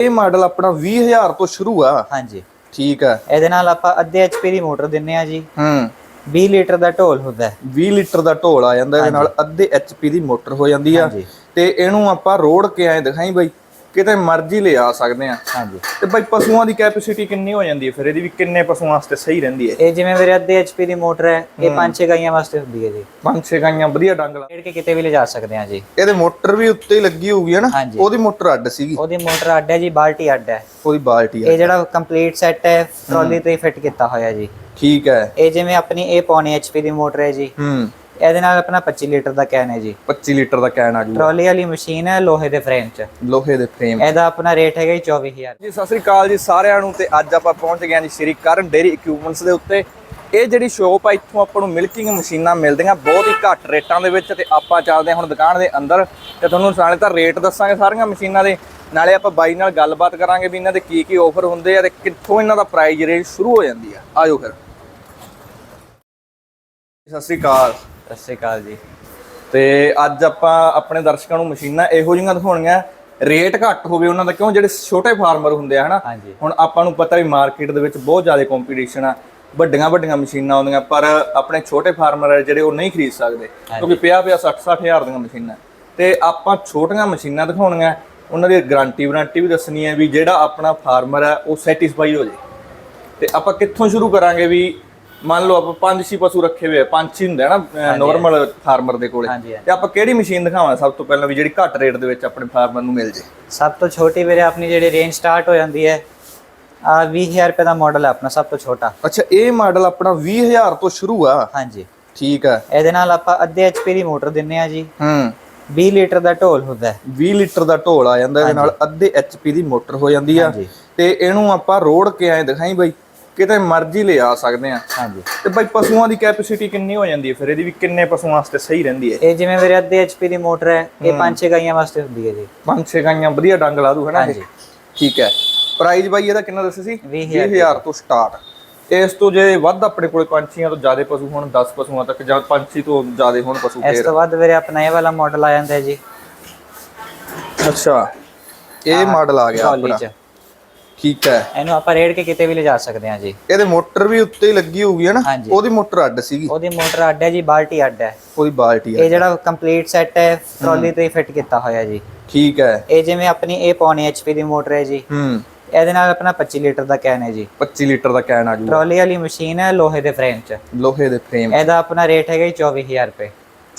ਇਹ ਮਾਡਲ ਆਪਣਾ 20000 ਤੋਂ ਸ਼ੁਰੂ ਆ। ਹਾਂਜੀ। ਠੀਕ ਆ। ਇਹਦੇ ਨਾਲ ਆਪਾਂ ਅੱਧੇ ਐਚਪੀ ਦੀ ਮੋਟਰ ਦਿੰਨੇ ਆ ਜੀ। ਹੂੰ। 20 ਲੀਟਰ ਦਾ ਢੋਲ ਹੁੰਦਾ ਹੈ। 20 ਲੀਟਰ ਦਾ ਢੋਲ ਆ ਜਾਂਦਾ ਇਹਦੇ ਨਾਲ ਅੱਧੇ ਐਚਪੀ ਦੀ ਮੋਟਰ ਹੋ ਜਾਂਦੀ ਆ। ਤੇ ਇਹਨੂੰ ਆਪਾਂ ਰੋੜ ਕੇ ਆਏ ਦਿਖਾਈ ਬਾਈ। ਕਿਤੇ ਮਰਜ਼ੀ ਲਿਆ ਸਕਦੇ ਆ। ਹਾਂਜੀ। ਤੇ ਬਾਈ ਪਸ਼ੂਆਂ ਦੀ ਕੈਪੈਸਿਟੀ ਕਿੰਨੀ ਹੋ ਜਾਂਦੀ ਹੈ ਫਿਰ? ਇਹਦੀ ਵੀ ਕਿੰਨੇ ਪਸ਼ੂਆਂ ਵਾਸਤੇ ਸਹੀ ਰਹਿੰਦੀ ਹੈ? ਇਹ ਜਿਵੇਂ ਮੇਰੇ ਅੱਧੇ ਐਚਪੀ ਦੀ ਮੋਟਰ ਹੈ ਇਹ ਪੰਜ ਛੇ ਗਾਈਆਂ ਵਾਸਤੇ ਹੁੰਦੀ ਹੈ ਜੀ। ਪੰਜ ਛੇ ਗਾਈਆਂ ਵਧੀਆ ਡੰਗ ਲਾ। ਕੇ ਕਿਤੇ ਵੀ ਲਿਜਾ ਸਕਦੇ ਆ ਜੀ। ਇਹਦੇ ਮੋਟਰ ਵੀ ਉੱਤੇ ਹੀ ਲੱਗੀ ਹੋਊਗੀ ਹੈ ਨਾ। ਉਹਦੀ ਮੋਟਰ ਅੱਡ ਸੀਗੀ। ਉਹਦੀ ਮੋਟਰ ਅੱਡ ਹੈ ਜੀ ਬਾਲਟੀ ਅੱਡ ਹੈ। ਉਹਦੀ ਬਾਲਟੀ ਇਹ ਜਿਹੜਾ ਕੰਪਲੀਟ ਸੈੱਟ ਹੈ ਟਰਾਲੀ ਤੇ ਫਿੱਟ ਕੀਤਾ ਹੋਇਆ ਜੀ। ਠੀਕ ਹੈ। ਇਹ ਜਿਵੇਂ ਆਪਣੀ ਇਹ ਪੌਣੇ ਐਚਪੀ ਦੀ ਮੋਟਰ ਹੈ ਜੀ। ਹੂੰ। ਇਹਦੇ ਨਾਲ ਆਪਣਾ 25 ਲੀਟਰ ਦਾ ਕੈਨ ਹੈ ਜੀ। 25 ਲੀਟਰ ਦਾ ਕੈਨ ਆ ਜੂਗਾ। ਟਰਾਲੀ ਵਾਲੀ ਮਸ਼ੀਨ ਹੈ ਲੋਹੇ ਦੇ ਫਰੇਮ 'ਚ। ਲੋਹੇ ਦੇ ਫਰੇਮ ਇਹਦਾ ਆਪਣਾ ਰੇਟ ਹੈਗਾ ਜੀ 24000 ਜੀ ਸਤਿ ਸ੍ਰੀ ਅਕਾਲ ਜੀ ਸਾਰਿਆਂ ਨੂੰ ਤੇ ਅੱਜ ਆਪਾਂ ਪਹੁੰਚ ਗਏ ਹਾਂ ਜੀ ਸ਼੍ਰੀ ਕਰਨ ਡੇਰੀ ਇਕਵਿਪਮੈਂਟਸ ਦੇ ਉੱਤੇ। ਇਹ ਜਿਹੜੀ ਸ਼ੋਪ ਆ ਇੱਥੋਂ ਆਪਾਂ ਨੂੰ ਮਿਲਕਿੰਗ ਮਸ਼ੀਨਾਂ ਮਿਲਦੀਆਂ ਬਹੁਤ ਹੀ ਘੱਟ ਰੇਟਾਂ ਦੇ ਵਿੱਚ ਤੇ ਆਪਾਂ ਚੱਲਦੇ ਹਾਂ ਹੁਣ ਦੁਕਾਨ ਦੇ ਅੰਦਰ। ਤੇ ਤੁਹਾਨੂੰ ਨਾਲੇ ਤਾਂ ਰੇਟ ਦੱਸਾਂਗੇ ਸਾਰੀਆਂ ਮਸ਼ੀਨਾਂ ਦੇ। ਨਾਲੇ ਆਪਾਂ ਬਾਈ ਨਾਲ ਗੱਲਬਾਤ ਕਰਾਂਗੇ ਵੀ ਇਹਨਾਂ ਦੇ ਕੀ ਕੀ ਆਫਰ ਹੁੰਦੇ ਆ ਤੇ ਕਿੱਥੋਂ ਇਹਨਾਂ ਦਾ ਪ੍ਰਾਈਸ ਰੇਂਜ ਸ਼ੁਰੂ ਹੋ ਜਾਂਦੀ ਆ। ਆਜੋ ਫਿਰ। ਸਤਿ ਸ੍ਰੀ ਅਕਾਲ। ਸਤਿ ਸ਼੍ਰੀ ਅਕਾਲ ਜੀ। ਤੇ ਅੱਜ ਆਪਾਂ ਆਪਣੇ ਦਰਸ਼ਕਾਂ ਨੂੰ ਮਸ਼ੀਨਾਂ ਇਹੋ ਜਿਹੀਆਂ ਦਿਖਾਉਣੀਆਂ। ਰੇਟ ਘੱਟ ਹੋਵੇ ਉਹਨਾਂ ਦਾ ਕਿਉਂ? ਜਿਹੜੇ ਛੋਟੇ ਫਾਰਮਰ ਹੁੰਦੇ ਆ ਹਨਾ? ਹੁਣ ਆਪਾਂ ਨੂੰ ਪਤਾ ਵੀ ਮਾਰਕੀਟ ਦੇ ਵਿੱਚ ਬਹੁਤ ਜ਼ਿਆਦਾ ਕੰਪੀਟੀਸ਼ਨ ਆ। ਵੱਡੀਆਂ ਵੱਡੀਆਂ ਮਸ਼ੀਨਾਂ ਆਉਂਦੀਆਂ ਪਰ ਆਪਣੇ ਛੋਟੇ ਫਾਰਮਰ ਜਿਹੜੇ ਉਹ ਨਹੀਂ ਖਰੀਦ ਸਕਦੇ ਕਿਉਂਕਿ ਪਿਆ ਪਿਆ 60 60 ਹਜ਼ਾਰ ਦੀਆਂ ਮਸ਼ੀਨਾਂ। ਤੇ ਆਪਾਂ ਛੋਟੀਆਂ ਮਸ਼ੀਨਾਂ ਦਿਖਾਉਣੀਆਂ ਉਹਨਾਂ ਦੀ ਗਾਰੰਟੀ ਵਾਰੰਟੀ ਵੀ ਦੱਸਣੀ ਹੈ ਵੀ ਜਿਹੜਾ ਆਪਣਾ ਫਾਰਮਰ ਹੈ ਉਹ ਸੈਟੀਸਫਾਈ ਹੋ ਜੇ। ਤੇ ਆਪਾਂ ਕਿੱਥੋਂ ਸ਼ੁਰੂ ਕਰਾਂਗੇ ਵੀ ਮੰਨ ਲਓ ਆਪਾਂ ਪੰਜ ਛੇ ਪਸ਼ੂ ਰੱਖੇ ਹੋਏ ਆ ਪੰਜ ਛੇ ਹੁੰਦੇ ਆ ਨਾ ਨਾਰਮਲ ਫਾਰਮਰ ਦੇ ਕੋਲੇ। ਹਾਂਜੀ ਹਾਂਜੀ। ਤੇ ਆਪਾਂ ਕਿਹੜੀ ਮਸ਼ੀਨ ਦਿਖਾਵਾਂ ਸਭ ਤੋਂ ਪਹਿਲਾਂ ਵੀ ਜਿਹੜੀ ਘੱਟ ਰੇਟ ਦੇ ਵਿੱਚ ਆਪਣੇ ਫਾਰਮਰ ਨੂੰ ਮਿਲ ਜੇ? ਸਭ ਤੋਂ ਛੋਟੀ ਵੀਰੇ ਆਪਣੀ ਜਿਹੜੀ ਰੇਂਜ ਸਟਾਰਟ ਹੋ ਜਾਂਦੀ ਹੈ ਆ 20000 ਰੁਪਏ ਦਾ ਮਾਡਲ ਹੈ ਆਪਣਾ ਸਭ ਤੋਂ ਛੋਟਾ। ਅੱਛਾ ਇਹ ਮਾਡਲ ਆਪਣਾ 20000 ਤੋਂ ਸ਼ੁਰੂ ਆ? ਹਾਂਜੀ। ਠੀਕ ਆ। ਇਹਦੇ ਨਾਲ ਆਪਾਂ ਅੱਧੇ ਐਚਪੀ ਦੀ ਮੋਟਰ ਦਿੰਨੇ ਆ ਜੀ। ਹੂੰ। 20 ਲੀਟਰ ਦਾ ਢੋਲ ਹੁੰਦਾ ਹੈ। 20 ਲੀਟਰ ਦਾ ਢੋਲ ਆ ਜਾਂਦਾ ਇਹਦੇ ਨਾਲ ਅੱਧੇ ਐਚਪੀ ਦੀ ਮੋਟਰ ਹੋ ਜਾਂਦੀ ਆ। ਹਾਂਜੀ। ਤੇ ਇਹਨੂੰ ਆਪਾਂ ਰੋੜ ਕੇ ਆਏ ਦਿਖਾਈ ਬਾਈ। ਕਿਤੇ ਮਰਜ਼ੀ ਲਿਆ ਸਕਦੇ ਆ ਹਾਂਜੀ। ਤੇ ਬਾਈ ਪਸ਼ੂਆਂ ਦੀ ਕੈਪੈਸਿਟੀ ਕਿੰਨੀ ਹੋ ਜਾਂਦੀ ਹੈ ਫਿਰ? ਇਹਦੀ ਵੀ ਕਿੰਨੇ ਪਸ਼ੂਆਂ ਵਾਸਤੇ ਸਹੀ ਰਹਿੰਦੀ ਹੈ? ਇਹ ਜਿਵੇਂ ਮੇਰੇ ਅੱਧੇ ਐਚਪੀ ਦੀ ਮੋਟਰ ਹੈ ਇਹ ਪੰਜ ਛੇ ਗਾਈਆਂ ਵਾਸਤੇ ਹੁੰਦੀ ਹੈ ਜੀ। ਪੰਜ ਛੇ ਗਾਈਆਂ ਵਧੀਆ ਡੰਗ ਲਾ ਦੂ ਹਨਾ ਇਹ? ਹਾਂਜੀ। ਠੀਕ ਹੈ। ਪ੍ਰਾਈਸ ਬਾਈ ਇਹਦਾ ਕਿੰਨਾ ਦੱਸਿਆ ਸੀ? 20,000 20000 ਤੋਂ ਸਟਾਰਟ ਇਸ ਤੋਂ ਜੇ ਵੱਧ ਆਪਣੇ ਕੋਲੇ ਪੰਛੀਆਂ ਤੋਂ ਜ਼ਿਆਦਾ ਪਸ਼ੂ ਹੋਣ 10 ਪਸ਼ੂਆਂ ਤੱਕ ਜਾਂ ਪੰਛੀ ਤੋਂ ਜ਼ਿਆਦਾ ਹੋਣ ਪਸ਼ੂ ਇਸ ਫੇਰ? ਤੋਂ ਬਾਅਦ ਵੀਰੇ ਆਪਣਾ ਇਹ ਵਾਲਾ ਮਾਡਲ ਆ ਜਾਂਦਾ ਹੈ ਜੀ। ਅੱਛਾ। ਇਹ ਮਾਡਲ ਆ ਗਿਆ ਆਪਣਾ। ਠੀਕ ਹੈ। ਇਹਨੂੰ ਆਪਾਂ ਰੇੜ ਕੇ ਕਿਤੇ ਵੀ ਲਿਜਾ ਸਕਦੇ ਹਾਂ ਜੀ। ਇਹਦੇ ਮੋਟਰ ਵੀ ਉੱਤੇ ਹੀ ਲੱਗੀ ਹੋਊਗੀ ਹੈ ਨਾ? ਹਾਂਜੀ। ਉਹਦੀ ਮੋਟਰ ਅੱਡ ਸੀਗੀ। ਉਹਦੀ ਮੋਟਰ ਅੱਡ ਹੈ ਜੀ ਬਾਲਟੀ ਅੱਡ ਹੈ। ਉਹਦੀ ਬਾਲਟੀ ਆ ਇਹ ਜਿਹੜਾ ਕੰਪਲੀਟ ਸੈੱਟ ਹੈ ਟਰਾਲੀ ਤੇ ਫਿੱਟ ਕੀਤਾ ਹੋਇਆ ਜੀ। ਠੀਕ ਹੈ। ਇਹ ਜਿਵੇਂ ਆਪਣੀ ਇਹ ਪੌਣੇ ਐਚਪੀ ਦੀ ਮੋਟਰ ਹੈ ਜੀ। ਹੂੰ। ਇਹਦੇ ਨਾਲ ਆਪਣਾ 25 ਲੀਟਰ ਦਾ ਕੈਨ ਹੈ ਜੀ। 25 ਲੀਟਰ ਦਾ ਕੈਨ ਆ ਜੂਗਾ। ਟਰਾਲੀ ਵਾਲੀ ਮਸ਼ੀਨ ਹੈ ਲੋਹੇ ਦੇ ਫਰੇਮ 'ਚ। ਲੋਹੇ ਦੇ ਫਰੇਮ ਇਹਦਾ ਆਪਣਾ ਰੇਟ ਹੈਗਾ ਜੀ 24000 ਰੁਪਏ।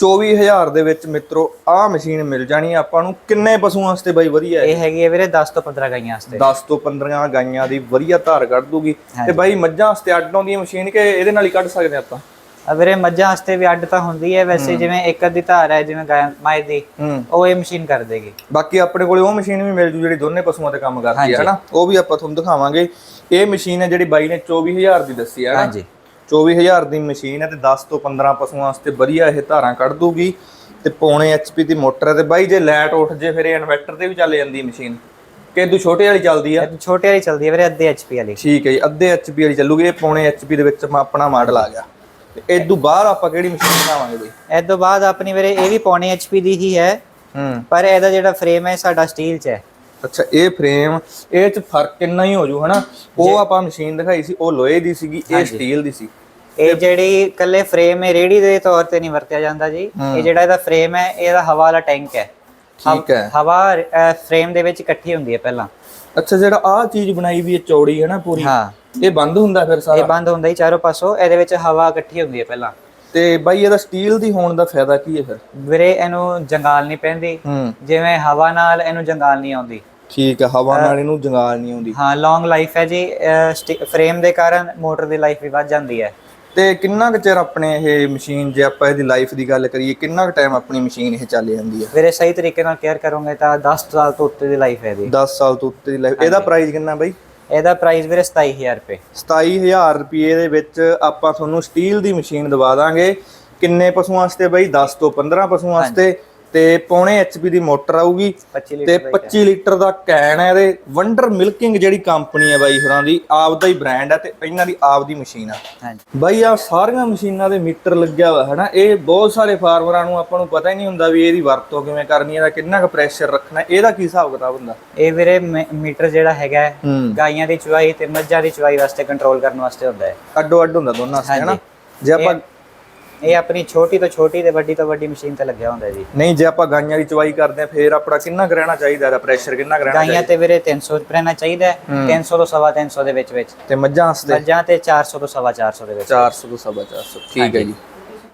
24000 ਦੇ ਵਿੱਚ ਮਿੱਤਰੋ ਆਹ ਮਸ਼ੀਨ ਮਿਲ ਜਾਣੀ ਆਪਾਂ ਨੂੰ। ਕਿੰਨੇ ਪਸ਼ੂਆਂ ਵਾਸਤੇ ਬਾਈ ਵਧੀਆ ਹੈ? ਇਹ ਹੈਗੀ ਹੈ ਵੀਰੇ 10 ਤੋਂ 15 ਗਾਈਆਂ ਵਾਸਤੇ। 10 ਤੋਂ 15 ਗਾਈਆਂ ਦੀ ਵਧੀਆ ਧਾਰ ਕੱਢ ਦੂਗੀ। ਤੇ ਬਾਈ ਮੱਝਾਂ ਵਾਸਤੇ ਅੱਡ ਆਉਂਦੀ ਹੈ ਮਸ਼ੀਨ ਕਿ ਇਹਦੇ ਨਾਲ ਹੀ ਕੱਢ ਸਕਦੇ ਆਪਾਂ? ਆ ਵੀਰੇ ਮੱਝਾਂ ਵਾਸਤੇ ਵੀ ਅੱਡ ਤਾਂ ਹੁੰਦੀ ਹੈ। ਵੈਸੇ ਜਿਵੇਂ ਇੱਕ ਅੱਧੀ ਧਾਰ ਹੈ ਜਿਵੇਂ ਗਾਂ ਮਾਈ ਦੀ ਉਹ ਇਹ ਮਸ਼ੀਨ ਕਰ ਦੇਗੀ। ਬਾਕੀ ਆਪਣੇ ਕੋਲੇ ਉਹ ਮਸ਼ੀਨ ਵੀ ਮਿਲ ਜੂ ਜਿਹੜੀ ਦੋਨੇ ਪਸ਼ੂਆਂ ਤੇ ਕੰਮ ਕਰਦੀ ਹੈ ਹਨਾ? ਉਹ ਵੀ ਆਪਾਂ ਤੁਹਾਨੂੰ ਦਿਖਾਵਾਂਗੇ। ਇਹ ਮਸ਼ੀਨ ਹੈ ਜਿਹੜੀ ਬਾਈ ਨੇ 24000 ਦੀ ਦੱਸੀ ਹੈ ਹਾਂਜੀ। 24000 ਦੀ ਮਸ਼ੀਨ ਹੈ ਤੇ 10 ਤੋਂ 15 ਪਸ਼ੂਆਂ ਵਾਸਤੇ ਵਧੀਆ ਇਹ ਧਾਰਾਂ ਕੱਢ ਦੂਗੀ। ਤੇ ਪੌਣੇ ਐਚਪੀ ਦੀ ਮੋਟਰ ਹੈ ਤੇ ਬਾਈ ਜੇ ਲਾਈਟ ਉੱਠ ਜੇ ਫਿਰ ਇਹ ਇਨਵਰਟਰ ਤੇ ਵੀ ਚੱਲ ਜਾਂਦੀ ਮਸ਼ੀਨ। ਕਿ ਇਦੋਂ ਛੋਟੇ ਵਾਲੀ ਚੱਲਦੀ ਆ? ਇਹ ਛੋਟੇ ਵਾਲੀ ਚੱਲਦੀ ਹੈ ਵੀਰੇ ਅੱਧੇ ਐਚਪੀ ਵਾਲੀ। ਠੀਕ ਹੈ ਜੀ ਅੱਧੇ ਐਚਪੀ ਵਾਲੀ ਚੱਲੂਗੀ ਇਹ ਪੌਣੇ ਐਚਪੀ ਦੇ ਵਿੱਚ ਆਪਣਾ ਮਾਡਲ ਆ ਗਿਆ। ਤੇ ਇਦੋਂ ਬਾਹਰ ਆਪਾਂ ਕਿਹੜੀ ਮਸ਼ੀਨ ਬਣਾਵਾਂਗੇ ਬਈ? ਤੋਂ ਬਾਅਦ ਆਪਣੀ ਵੀਰੇ ਇਹ ਵੀ ਪੌਣੇ ਐਚਪੀ ਦੀ ਹੀ ਹੈ। ਹੂੰ। ਪਰ ਇਹਦਾ ਜਿਹੜਾ ਫਰੇਮ ਹੈ ਸਾਡਾ ਸਟੀਲ 'ਚ ਹੈ। ਅੱਛਾ ਇਹ ਫਰੇਮ ਇਹ ਚ ਫ਼ਰਕ ਕਿੰਨਾ ਹੀ ਹੋ ਜੂ ਹਨਾ? ਉਹ ਆਪਾਂ ਮਸ਼ੀਨ ਦਿਖਾਈ ਸੀ ਉਹ ਲੋਹੇ ਦੀ ਸੀਗੀ ਇਹ ਸਟੀਲ ਦੀ ਸੀ। ਇਹ ਜਿਹੜੀ ਇਕੱਲੇ ਫਰੇਮ ਹੈ ਰੇੜੀ ਦੇ ਤੌਰ ਤੇ ਨਹੀਂ ਵਰਤਿਆ ਜਾਂਦਾ ਜੀ। ਇਹ ਜਿਹੜਾ ਇਹਦਾ ਫਰੇਮ ਹੈ ਇਹਦਾ ਹਵਾ ਵਾਲਾ ਟੈਂਕ ਹੈ। ਠੀਕ ਹੈ। ਹਵਾ ਫਰੇਮ ਦੇ ਵਿੱਚ ਇਕੱਠੀ ਹੁੰਦੀ ਹੈ ਪਹਿਲਾਂ। ਅੱਛਾ ਜਿਹੜਾ ਆਹ ਚੀਜ਼ ਬਣਾਈ ਵੀ ਹੈ ਚੌੜੀ ਹੈ ਨਾ ਪੂਰੀ? ਹਾਂ। ਇਹ ਬੰਦ ਹੁੰਦਾ ਫਿਰ ਇਹ ਸਾਰਾ ਬੰਦ ਹੁੰਦਾ ਹੀ ਚਾਰੋਂ ਪਾਸੋਂ ਇਹਦੇ ਵਿੱਚ ਹਵਾ ਇਕੱਠੀ ਹੁੰਦੀ ਹੈ ਪਹਿਲਾਂ। ਤੇ ਬਾਈ ਇਹਦਾ ਸਟੀਲ ਦੀ ਹੋਣ ਦਾ ਫਾਇਦਾ ਕੀ ਹੈ ਫਿਰ? ਵੀਰੇ ਇਹਨੂੰ ਜੰਗਾਲ ਨਹੀਂ ਪੈਂਦੀ। ਜਿਵੇਂ ਹਵਾ ਨਾਲ ਇਹਨੂੰ ਜੰਗਾਲ ਨਹੀਂ ਆਉਂਦੀ। ਠੀਕ ਹੈ ਹਵਾ ਨਾਲ ਇਹਨੂੰ ਜੰਗਾਲ ਨਹੀਂ ਆਉਂਦੀ। ਹਾਂ ਲੌਂਗ ਲਾਈਫ ਹੈ ਜੀ। ਫਰੇਮ ਦੇ ਕਾਰਨ ਮੋਟਰ ਦੀ ਲਾਈਫ ਵੀ ਵੱਧ ਜਾਂਦੀ ਹੈ। ਤੇ ਕਿੰਨਾ ਕੁ ਚਿਰ ਆਪਣੇ ਇਹ ਮਸ਼ੀਨ ਜੇ ਆਪਾਂ ਇਹਦੀ ਲਾਈਫ ਦੀ ਗੱਲ ਕਰੀਏ ਕਿੰਨਾ ਕੁ ਟਾਈਮ ਆਪਣੀ ਮਸ਼ੀਨ ਇਹ ਚੱਲ ਜਾਂਦੀ ਹੈ ਵੀਰੇ ਸਹੀ ਤਰੀਕੇ ਨਾਲ ਕੇਅਰ ਕਰੋਗੇ ਤਾਂ 10 ਸਾਲ ਤੋਂ ਉੱਤੇ ਦੀ ਲਾਈਫ ਹੈ ਇਹਦੀ। 10 ਸਾਲ ਤੋਂ ਉੱਤੇ ਦੀ ਲਾਈਫ ਇਹਦਾ ਪ੍ਰਾਈਸ ਕਿੰਨਾ ਬਾਈ? ਇਹਦਾ ਪ੍ਰਾਈਸ ਵੀਰੇ 27000 ਰੁਪਏ। 27000 ਰੁਪਏ ਦੇ ਵਿੱਚ ਆਪਾਂ ਤੁਹਾਨੂੰ ਸਟੀਲ ਦੀ ਮਸ਼ੀਨ ਦਵਾ ਦਾਂਗੇ। ਕਿੰਨੇ ਪਸ਼ੂਆਂ ਵਾਸਤੇ ਬਾਈ? 10 ਤੋਂ 15 ਪਸ਼ੂਆਂ ਵਾਸਤੇ। ਤੇ ਪੌਣੇ ਐਚਪੀ ਦੀ ਮੋਟਰ ਆਊਗੀ 25 ਲੀਟਰ ਤੇ ਦਾ 25 ਲੀਟਰ ਦਾ ਕੈਨ ਹੈ ਇਹਦੇ। ਵੰਡਰ ਮਿਲਕਿੰਗ ਜਿਹੜੀ ਕੰਪਨੀ ਹੈ ਬਾਈ ਹੋਰਾਂ ਦੀ ਆਪ ਦਾ ਹੀ ਬ੍ਰਾਂਡ ਹੈ ਤੇ ਇਹਨਾਂ ਦੀ ਆਪ ਦੀ ਮਸ਼ੀਨ ਆ। ਹਾਂਜੀ। ਬਾਈ ਆ ਸਾਰੀਆਂ ਮਸ਼ੀਨਾਂ ਦੇ ਮੀਟਰ ਲੱਗਿਆ ਹੋਇਆ ਹੈ ਨਾ ਇਹ ਬਹੁਤ ਸਾਰੇ ਫਾਰਮਰਾਂ ਨੂੰ ਆਪਾਂ ਨੂੰ ਪਤਾ ਹੀ ਨਹੀਂ ਹੁੰਦਾ ਵੀ ਇਹਦੀ ਵਰਤੋਂ ਕਿਵੇਂ ਕਰਨੀ ਹੈ ਇਹਦਾ ਕਿੰਨਾ ਕੁ ਪ੍ਰੈਸ਼ਰ ਰੱਖਣਾ ਇਹਦਾ ਕੀ ਹਿਸਾਬ ਕਿਤਾਬ ਹੁੰਦਾ? ਇਹ ਵੀਰੇ ਮੀਟਰ ਜਿਹੜਾ ਹੈਗਾ ਗਾਈਆਂ ਦੀ ਚੁਆਈ ਤੇ ਮੱਝਾਂ ਦੀ ਚੁਆਈ ਵਾਸਤੇ ਕੰਟਰੋਲ ਕਰਨ ਵਾਸਤੇ ਹੁੰਦਾ ਹੈ। ਅੱਡੋ ਅੱਡ ਹੁੰਦਾ ਦੋਨਾਂ ਵਾਸਤੇ ਹੈ ਨਾ। ਜੇ ਆਪਾਂ ਇਹ ਆਪਣੀ ਛੋਟੀ ਤੋਂ ਛੋਟੀ ਤੇ ਵੱਡੀ ਤੋਂ ਵੱਡੀ ਮਸ਼ੀਨ ਤੇ ਲੱਗਿਆ ਹੁੰਦਾ ਹੈ ਜੀ। ਨਹੀਂ ਜੇ ਆਪਾਂ ਗਾਈਆਂ ਦੀ ਚਵਾਈ ਕਰਦੇ ਆ ਫੇਰ ਆਪਣਾ ਕਿੰਨਾ ਕੁ ਰਹਿਣਾ ਚਾਹੀਦਾ ਇਹਦਾ ਪ੍ਰੈਸ਼ਰ ਕਿੰਨਾ ਕੁ ਰਹਿਣਾ ਗਾਈਆਂ ਤੇ ਵੀਰੇ 300 ਰਹਿਣਾ ਚਾਹੀਦਾ ਹੈ 300 ਤੋਂ ਸਵਾ 300 ਦੇ ਵਿੱਚ ਵਿੱਚ। ਤੇ ਮੱਝਾਂ ਵਾਸਤੇ? ਮੱਝਾਂ ਤੇ 400 ਤੋਂ ਸਵਾ 400 ਦੇ ਵਿੱਚ। 400 ਤੋਂ ਸਵਾ 400 ਠੀਕ ਹੈ ਜੀ।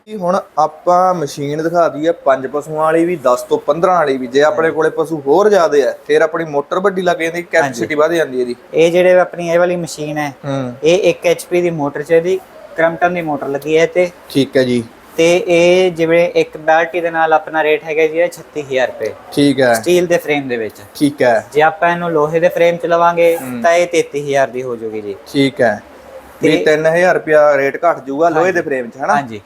ਜੀ ਹੁਣ ਆਪਾਂ ਮਸ਼ੀਨ ਦਿਖਾ ਦਈਏ ਪੰਜ ਪਸ਼ੂਆਂ ਵਾਲੀ ਵੀ 10 ਤੋਂ 15 ਵਾਲੀ ਵੀ। ਜੇ ਆਪਣੇ ਕੋਲੇ ਪਸ਼ੂ ਹੋਰ ਜ਼ਿਆਦੇ ਆ ਫਿਰ ਆਪਣੀ ਮੋਟਰ ਵੱਡੀ ਲੱਗ ਜਾਂਦੀ ਕੈਪੈਸਿਟੀ ਵਧ ਜਾਂਦੀ ਇਹਦੀ। ਇਹ ਜਿਹੜੇ ਆਪਣੀ ਇਹ ਵਾਲੀ ਮਸ਼ੀਨ ਹੈ ਹੂੰ। ਇਹ 1 HP ਦੀ ਮੋਟਰ ਚ ਇਹਦੀ ਕ੍ਰਮਟਨ ਦੀ ਮੋਟਰ ਲੱਗੀ ਹੈ ਤੇ ਠੀਕ ਹੈ ਜੀ। ਤੇ ਇਹ ਜਿਵੇਂ ਇੱਕ ਬੈਟਰੀ ਦੇ ਨਾਲ ਆਪਣਾ ਰੇਟ ਹੈਗਾ ਜੀ ਇਹ 36000 ਰੁਪਏ। ਠੀਕ ਹੈ। ਸਟੀਲ ਦੇ ਫਰੇਮ ਦੇ ਵਿੱਚ। ਠੀਕ ਹੈ। ਜੇ ਆਪਾਂ ਇਹਨੂੰ ਲੋਹੇ ਦੇ ਫਰੇਮ ਚ ਲਵਾਂਗੇ ਤਾਂ ਇਹ 33000 ਦੀ ਹੋ ਜਾਊਗੀ ਜੀ। ਠੀਕ ਹੈ। ਵੀ 3000 ਰੁਪਿਆ ਰੇਟ ਘਟ ਜਾਊਗਾ ਲੋਹੇ ਦੇ ਫਰੇਮ 'ਚ ਹਨਾ? ਹਾਂਜੀ।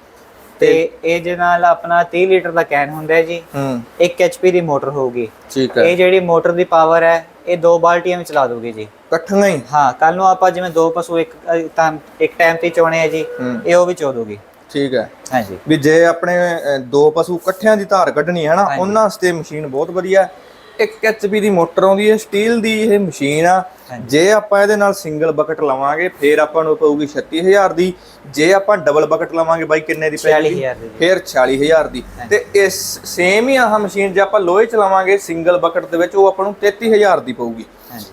ਤੇ ਇਹ ਦੇ ਨਾਲ ਆਪਣਾ 30 ਲੀਟਰ ਦਾ ਕੈਨ ਹੁੰਦਾ ਹੈ ਜੀ ਹੂੰ। 1 HP ਦੀ ਮੋਟਰ ਹੋਊਗੀ। ਠੀਕ ਹੈ। ਇਹ ਜਿਹੜੀ ਮੋਟਰ ਦੀ ਪਾਵਰ ਹੈ ਇਹ ਦੋ ਬਾਲਟੀਆਂ ਵਿੱਚ ਚਲਾ ਦੋਗੇ ਜੀ। ਇਕੱਠੀਆਂ ਹੀ? ਹਾਂ ਕੱਲ ਨੂੰ ਆਪਾਂ ਜਿਵੇਂ ਦੋ ਪਸ਼ੂ ਇੱਕ ਅ, ਤਾਂ ਇੱਕ ਟਾਈਮ ਤੇ ਚੋਣੇ ਹੈ ਜੀ ਹੂੰ। ਇਹ ਉਹ ਵੀ ਚੋ ਦੋਗੀ। ਠੀਕ ਹੈ। ਹਾਂਜੀ। ਵੀ ਜੇ ਆਪਣੇ ਅ, ਦੋ ਪਸ਼ੂ ਇਕੱਠਿਆਂ ਦੀ ਧਾਰ ਕੱਢਣੀ ਹੈ ਨਾ ਉਹਨਾਂ ਵਾਸਤੇ ਮਸ਼ੀਨ ਬਹੁਤ ਵਧੀਆ ਹੈ। ਇੱਕ ਐਚਪੀ ਦੀ ਮੋਟਰ ਆਉਂਦੀ ਹੈ ਸਟੀਲ ਦੀ ਇਹ ਮਸ਼ੀਨ ਆ। ਜੇ ਆਪਾਂ ਇਹਦੇ ਨਾਲ ਸਿੰਗਲ ਬਕਟ ਲਵਾਂਗੇ ਫੇਰ ਆਪਾਂ ਨੂੰ ਪਊਗੀ 36000 ਦੀ। ਜੇ ਆਪਾਂ ਡਬਲ ਬਕਟ ਲਵਾਂਗੇ ਬਾਈ ਕਿੰਨੇ ਦੀ ਪੈਗੀ 40000 ਦੀ। ਜੀ। ਫੇਰ 46000 ਦੀ। ਤੇ ਇਸ ਸੇਮ ਹੀ ਆਹ ਮਸ਼ੀਨ ਜੇ ਆਪਾਂ ਲੋਹੇ ਚ ਲਵਾਂਗੇ ਸਿੰਗਲ ਬਕਟ ਦੇ ਵਿੱਚ ਉਹ ਆਪਾਂ ਨੂੰ 33000 ਦੀ ਪਊਗੀ।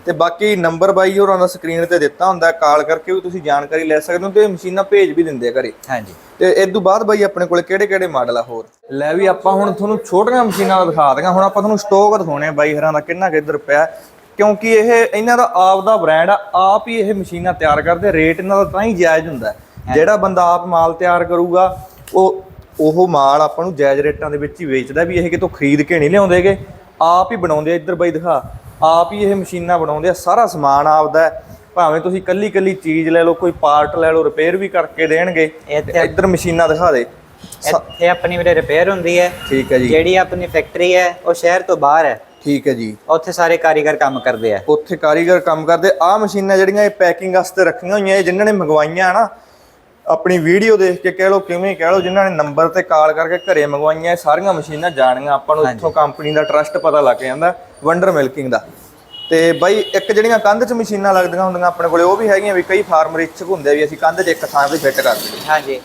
ਤੇ ਬਾਕੀ ਨੰਬਰ ਬਾਈ ਹੋਰਾਂ ਦਾ ਸਕਰੀਨ ਤੇ ਦਿੱਤਾ ਹੁੰਦਾ ਕਾਲ ਕਰਕੇ ਵੀ ਤੁਸੀਂ ਜਾਣਕਾਰੀ ਲੈ ਸਕਦੇ ਹੋ ਤੇ ਮਸ਼ੀਨਾਂ ਭੇਜ ਵੀ ਦਿੰਦੇ ਆ ਘਰੇ। ਹਾਂਜੀ। ਤੇ ਇਸ ਤੋਂ ਬਾਅਦ ਬਾਈ ਆਪਣੇ ਕੋਲੇ ਕਿਹੜੇ ਕਿਹੜੇ ਮਾਡਲ ਆ ਹੋਰ? ਲੈ ਵੀ ਆਪਾਂ ਹੁਣ ਤੁਹਾਨੂੰ ਛੋਟੀਆਂ ਮਸ਼ੀਨਾਂ ਦਿਖਾ ਦਿਆਂ ਹੁਣ ਆਪਾਂ ਤੁਹਾਨੂੰ ਸਟਾਕ ਦਿਖਾਉਣੇ ਬਾਈ ਹਰਾਂ ਦਾ ਕਿੰਨਾ ਕਿੱਧਰ ਪਿਆ। ਕਿਉਂਕਿ ਇਹ ਇਹਨਾਂ ਦਾ ਆਪ ਦਾ ਬ੍ਰਾਂਡ ਆ ਆਪ ਹੀ ਇਹ ਮਸ਼ੀਨਾਂ ਤਿਆਰ ਕਰਦੇ ਰੇਟ ਇਹਨਾਂ ਦਾ ਤਾਂ ਹੀ ਜਾਇਜ਼ ਹੁੰਦਾ। ਜਿਹੜਾ ਬੰਦਾ ਆਪ ਮਾਲ ਤਿਆਰ ਕਰੂਗਾ ਉਹ ਉਹ ਮਾਲ ਆਪਾਂ ਨੂੰ ਜਾਇਜ਼ ਰੇਟਾਂ ਦੇ ਵਿੱਚ ਹੀ ਵੇਚਦਾ ਵੀ ਇਹ ਕਿਤੋਂ ਖਰੀਦ ਕੇ ਨਹੀਂ ਲਿਆਉਂਦੇਗੇ। ਆਪ ਹੀ ਬਣਾਉਂਦੇ ਆ ਇੱਧਰ ਬਾਈ ਦਿਖਾ। ਆਪ ਹੀ ਇਹ ਮਸ਼ੀਨਾਂ ਬਣਾਉਂਦੇ ਆ ਸਾਰਾ ਸਮਾਨ ਆਪਦਾ ਹੈ। ਭਾਵੇਂ ਤੁਸੀਂ ਕੱਲੀ ਕੱਲੀ ਚੀਜ਼ ਲੈ ਲਓ ਕੋਈ ਪਾਰਟ ਲੈ ਲਓ ਰਿਪੇਅਰ ਵੀ ਕਰਕੇ ਦੇਣਗੇ। ਇੱਥੇ ਇੱਧਰ ਮਸ਼ੀਨਾਂ ਦਿਖਾ ਦੇ। ਇੱਥੇ ਆਪਣੀ ਵੀਰੇ ਰਿਪੇਅਰ ਹੁੰਦੀ ਹੈ। ਠੀਕ ਹੈ ਜੀ। ਜਿਹੜੀ ਆਪਣੀ ਫੈਕਟਰੀ ਹੈ ਉਹ ਸ਼ਹਿਰ ਤੋਂ ਬਾਹਰ ਹੈ। ਠੀਕ ਹੈ ਜੀ। ਉੱਥੇ ਸਾਰੇ ਕਾਰੀਗਰ ਕੰਮ ਕਰਦੇ ਆ। ਉੱਥੇ ਕਾਰੀਗਰ ਕੰਮ ਕਰਦੇ। ਆ ਮਸ਼ੀਨਾਂ ਜਿਹੜੀਆਂ ਇਹ ਪੈਕਿੰਗ ਵਾਸਤੇ ਰੱਖੀਆਂ ਹੋਈਆਂ ਇਹ ਜਿਨ੍ਹਾਂ ਨੇ ਮੰਗਵਾਈਆਂ ਨਾ ਆਪਣੀ ਵੀਡੀਓ ਦੇਖ ਕੇ ਕਹਿ ਲਓ ਕਿਵੇਂ ਕਹਿ ਲਓ ਜਿਨ੍ਹਾਂ ਨੇ ਨੰਬਰ ਤੇ ਕਾਲ ਕਰਕੇ ਘਰੇ ਮੰਗਵਾਈਆਂ ਇਹ ਸਾਰੀਆਂ ਮਸ਼ੀਨਾਂ ਜਾਣੀਆਂ। ਆਪਾਂ ਨੂੰ ਇੱਥੋਂ ਕੰਪਨੀ ਦਾ ਟਰਸਟ ਪਤਾ ਲੱਗ ਜਾਂਦਾ। ਵੰਡਰ ਮਿਲਕਿੰਗ ਦਾ। ਤੇ ਬਾਈ ਇੱਕ ਜਿਹੜੀਆਂ ਕੰਧ 'ਚ ਮਸ਼ੀਨਾਂ ਲੱਗਦੀਆਂ ਹੁੰਦੀਆਂ ਆਪਣੇ ਕੋਲੇ ਉਹ ਵੀ ਹੈਗੀਆਂ ਵੀ ਕਈ ਫਾਰਮਰ ਇੱਛੁਕ ਹੁੰਦੇ ਆ ਵੀ ਅਸੀਂ ਕੰਧ 'ਚ ਇੱਕ ਥਾਂ ਤੇ ਫਿੱਟ ਕਰ ਦਈਏ ਹਾਂਜੀ।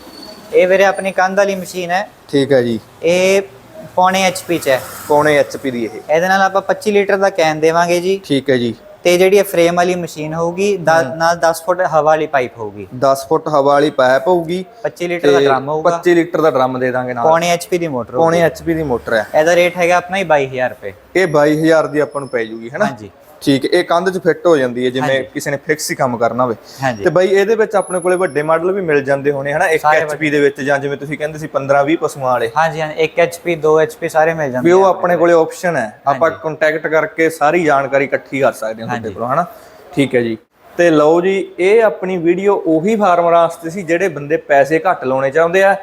ਇਹ ਵੀਰੇ ਆਪਣੀ ਕੰਧ ਵਾਲੀ ਮਸ਼ੀਨ ਹੈ। ਠੀਕ ਹੈ ਜੀ। ਇਹ ਪੌਣੇ HP ਚ ਹੈ। ਪੌਣੇ ਐਚਪੀ ਦੀ ਇਹ। ਇਹਦੇ ਨਾਲ ਆਪਾਂ 25 ਲੀਟਰ ਦਾ ਕੈਨ ਦੇਵਾਂਗੇ ਜੀ। ਠੀਕ ਹੈ ਜੀ। ਤੇ ਜਿਹੜੀ ਇਹ ਫਰੇਮ ਵਾਲੀ ਮਸ਼ੀਨ ਹੋਊਗੀ ਨਾਲ 10 ਫੁੱਟ ਹਵਾ ਵਾਲੀ ਪਾਈਪ ਹੋਊਗੀ। 10 ਫੁੱਟ ਹਵਾ ਵਾਲੀ ਪਾਇਪ ਹੋਊਗੀ 25 ਲੀਟਰ ਦਾ ਡਰਮ ਹੋਊਗਾ। 25 ਲੀਟਰ ਦਾ ਡਰਮ ਦੇ ਦਾਂਗੇ ਨਾਲ। ਪੌਣੇ HP ਦੀ ਮੋਟਰ ਹੋਊਗੀ। ਪੌਣੇ ਐਚਪੀ ਦੀ ਮੋਟਰ ਹੈ। ਇਹਦਾ ਰੇਟ ਹੈਗਾ ਆਪਣਾ ਹੀ 22000 ਰੁਪਏ। ਇਹ 22000 ਦੀ ਆਪਾਂ ਨੂੰ ਪੈ ਜੂਗੀ ਹੈਨਾ ਹਾਂਜੀ। ਠੀਕ ਇਹ ਕੰਧ 'ਚ ਫਿੱਟ ਹੋ ਜਾਂਦੀ ਹੈ ਜਿਵੇਂ ਕਿਸੇ ਨੇ ਫਿਕਸ ਹੀ ਕੰਮ ਕਰਨਾ ਹੋਵੇ। ਤੇ ਬਾਈ ਇਹਦੇ ਵਿੱਚ ਆਪਣੇ ਕੋਲੇ ਵੱਡੇ ਮਾਡਲ ਵੀ ਮਿਲ ਜਾਂਦੇ ਹੋਣੇ ਹਨਾ? 1 HP ਦੇ ਵਿੱਚ ਜਾਂ ਜਿਵੇਂ ਤੁਸੀਂ ਕਹਿੰਦੇ ਸੀ 15 20 ਪਸ਼ੂਆਂ ਵਾਲੇ। ਹਾਂਜੀ ਹਾਂਜੀ 1 HP 2 HP ਸਾਰੇ ਮਿਲ ਵੀ ਜਾਂਦੇ ਉਹ ਆਪਣੇ ਕੋਲੇ। ਆਪਸ਼ਨ ਹੈ। ਆਪਾਂ ਕੰਟੈਕਟ ਕਰਕੇ ਸਾਰੀ ਜਾਣਕਾਰੀ ਇਕੱਠੀ ਕਰ ਸਕਦੇ ਹਾਂ ਤੁਹਾਡੇ ਕੋਲ ਹਨਾ? ਠੀਕ ਹੈ ਜੀ। ਤੇ ਲਓ ਜੀ ਇਹ ਆਪਣੀ ਵੀਡੀਓ ਉਹੀ ਫਾਰਮਰਾਂ ਵਾਸਤੇ ਸੀ ਜਿਹੜੇ ਬੰਦੇ ਪੈਸੇ ਘੱਟ ਲਾਉਣੇ ਚਾਹੁੰਦੇ ਆ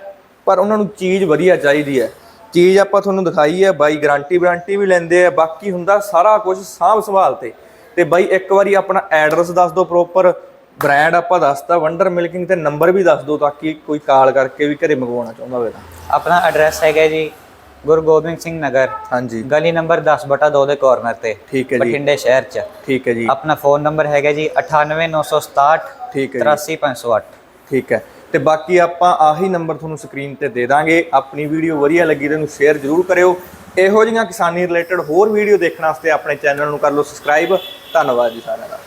ਪਰ ਉਹਨਾਂ ਨੂੰ ਚੀਜ਼ ਵਧੀਆ ਚਾਹੀਦੀ ਹੈ। ਚੀਜ਼ ਆਪਾਂ ਤੁਹਾਨੂੰ ਦਿਖਾਈ ਹੈ ਬਾਈ ਗਾਰੰਟੀ ਵਾਰੰਟੀ ਵੀ ਲੈਂਦੇ ਆ ਬਾਕੀ ਹੁੰਦਾ ਸਾਰਾ ਕੁਝ ਸਾਂਭ ਸੰਭਾਲ ਤੇ। ਤੇ ਬਾਈ ਇੱਕ ਵਾਰੀ ਆਪਣਾ ਐਡਰੈਸ ਦੱਸ ਦਿਓ ਪ੍ਰੋਪਰ ਬ੍ਰਾਂਡ ਆਪਾਂ ਦੱਸਤਾ ਵੰਡਰ ਮਿਲਕਿੰਗ ਤੇ ਨੰਬਰ ਵੀ ਦੱਸ ਦਿਓ ਤਾਂ ਕਿ ਕੋਈ ਕਾਲ ਕਰਕੇ ਵੀ ਘਰੇ ਮੰਗਵਾਉਣਾ ਚਾਹੁੰਦਾ ਹੋਵੇ ਤਾਂ। ਆਪਣਾ ਐਡਰੈਸ ਹੈਗਾ ਜੀ ਗੁਰੂ ਗੋਬਿੰਦ ਸਿੰਘ ਨਗਰ। ਹਾਂਜੀ। ਗਲੀ ਨੰਬਰ 10 ਬਟਾ 2 ਦੇ ਕਾਰਨਰ ਤੇ ਠੀਕ ਹੈ ਜੀ। ਬਠਿੰਡੇ ਸ਼ਹਿਰ ਚ। ਠੀਕ ਹੈ ਜੀ। ਆਪਣਾ ਫੋਨ ਨੰਬਰ ਹੈਗਾ ਜੀ 98967 ਠੀਕ ਹੈ ਜੀ। 83508 ਠੀਕ ਹੈ। ਤੇ ਬਾਕੀ ਆਪਾਂ ਆਹੀ ਨੰਬਰ ਤੁਹਾਨੂੰ ਸਕਰੀਨ ਤੇ ਦੇ ਦਾਂਗੇ। ਆਪਣੀ ਵੀਡੀਓ ਵਧੀਆ ਲੱਗੀ ਤਾਂ ਇਹਨੂੰ ਸ਼ੇਅਰ ਜ਼ਰੂਰ ਕਰਿਓ। ਇਹੋ ਜਿਹੀਆਂ ਕਿਸਾਨੀ ਰਿਲੇਟਡ ਹੋਰ ਵੀਡੀਓ ਦੇਖਣ ਵਾਸਤੇ ਆਪਣੇ ਚੈਨਲ ਨੂੰ ਕਰ ਲਓ ਸਬਸਕ੍ਰਾਈਬ ਧੰਨਵਾਦ ਜੀ ਸਾਰਿਆਂ ਦਾ।